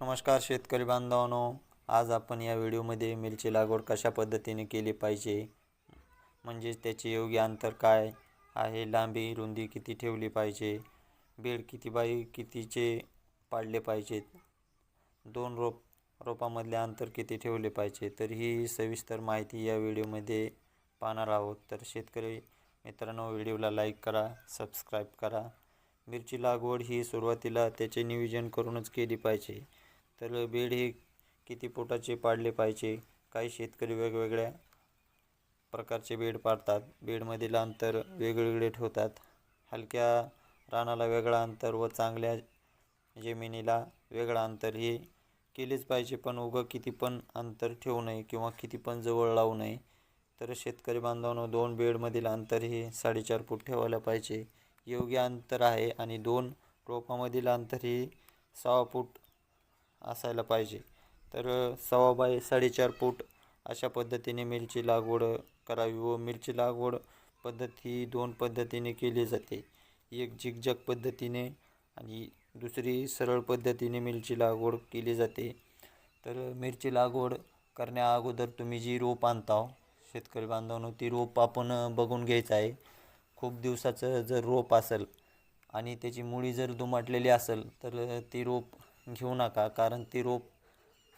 नमस्कार शेतकरी बांधवांनो आज आपण या व्हिडिओमध्ये मिरची लागवड कशा पद्धतीने केली पाहिजे? म्हणजेच त्याचे योग्य अंतर काय आहे? लांबी रुंदी किती ठेवली पाहिजे? बेड किती बाई कितीचे पाडले पाहिजेत? दोन रोप रोपामधले अंतर किती ठेवले पाहिजे? तर ही सविस्तर माहिती या व्हिडिओमध्ये पाहणार आहोत. तर शेतकरी मित्रांनो व्हिडिओला लाईक करा सबस्क्राईब करा. मिरची लागवड ही सुरुवातीला त्याचे नियोजन करूनच केली पाहिजे. तर बेड हे किती फुटाचे पाडले पाहिजे? काही शेतकरी वेगवेगळ्या प्रकारचे बेड पाडतात. बेडमधील अंतर वेगवेगळे ठेवतात. हलक्या रानाला वेगळा अंतर व चांगल्या जमिनीला वेगळा अंतर हे केलेच पाहिजे. पण उगं किती पण अंतर ठेवू नये किंवा किती पण जवळ लावू नये तर शेतकरी बांधवांनो दोन बेडमधील अंतर हे साडेचार फूट ठेवायला पाहिजे. योग्य अंतर आहे आणि दोन रोपामधील अंतर हे सहा फूट असायला पाहिजे. तर सव्वा बाय साडेचार फूट अशा पद्धतीने मिरची लागवड करावी व मिरची लागवड पद्धत ही दोन पद्धतीने केली जाते. एक झिकझॅक पद्धतीने आणि दुसरी सरळ पद्धतीने मिरची लागवड केली जाते. तर मिरची लागवड करण्या अगोदर तुम्ही जी रोप आणता शेतकरी बांधवांनो ती रोप आपण बघून घ्यायचं आहे. खूप दिवसाचं जर रोप असेल आणि त्याची मुळी जर दुमाटलेली असेल तर ती रोप घेऊ नका कारण ती रोप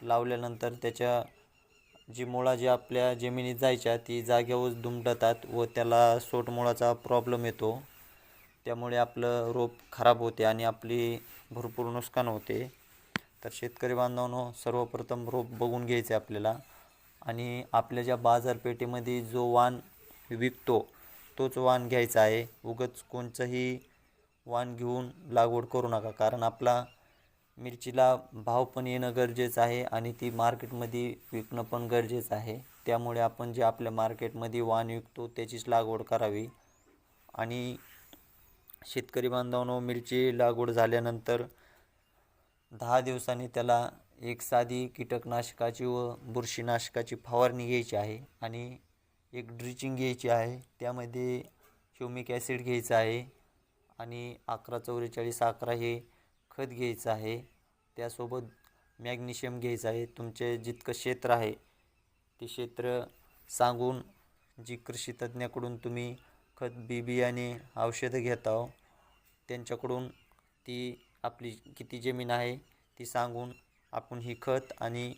लावल्यानंतर त्याच्या जी मुळा जी आपल्या जमिनीत जायच्या ती जागेवर दुमटतात व त्याला सोटमुळाचा प्रॉब्लेम येतो. त्यामुळे आपलं रोप खराब होते आणि आपली भरपूर नुकसान होते. तर शेतकरी बांधवांनो सर्वप्रथम रोप बघून घ्यायचे आपल्याला. आणि आपल्या ज्या बाजारपेठेमध्ये जो वाण विकतो तोच वाण घ्यायचा आहे. उगच कोणचंही वाण घेऊन लागवड करू नका कारण आपला मिरचीला भाव पण येणं गरजेचं आहे आणि ती मार्केटमध्ये विकणं पण गरजेचं आहे. त्यामुळे आपण जे आपल्या मार्केटमध्ये वाण विकतो त्याचीच लागवड करावी. आणि शेतकरी बांधवांनो मिरची लागवड झाल्यानंतर दहा दिवसांनी त्याला एक साधी कीटकनाशकाची व बुरशीनाशकाची फवारणी घ्यायची आहे आणि एक ड्रिचिंग घ्यायची आहे. त्यामध्ये ह्युमिक ॲसिड घ्यायचं आहे आणि अकरा चौवेचाळीस अकरा हे खत घ्यायचं आहे. त्यासोबत मॅग्नेशियम घ्यायचं आहे. तुमचे जितकं क्षेत्र आहे ते क्षेत्र सांगून जी कृषी तज्ज्ञाकडून तुम्ही खत बी बियाणे औषधं घेत आहो त्यांच्याकडून ती आपली किती जमीन आहे ती सांगून आपण ही खत आणि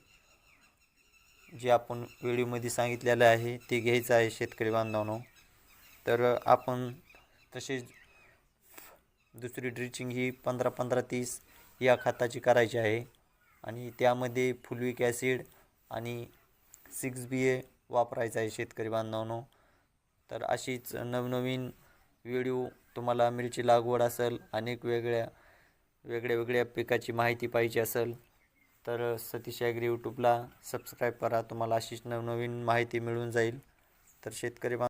जे आपण व्हिडिओमध्ये सांगितलेलं आहे ते घ्यायचं आहे शेतकरी बांधवांनो. तर आपण तसेच दुसरी ड्रिचिंग ही पंधरा पंधरा तीस या खताची करायची आहे. आणि त्यामध्ये फुलविक ॲसिड आणि सिक्स बी ए वापरायचं आहे शेतकरी बांधवांनो. तर अशीच नवनवीन व्हिडिओ तुम्हाला मिरची लागवड असेल अनेक वेगळ्या वेगळ्या वेगळ्या पिकाची माहिती पाहिजे असेल तर सतीश ॲग्री यूट्यूबला सबस्क्राईब करा. तुम्हाला अशीच नवनवीन माहिती मिळून जाईल. तर शेतकरी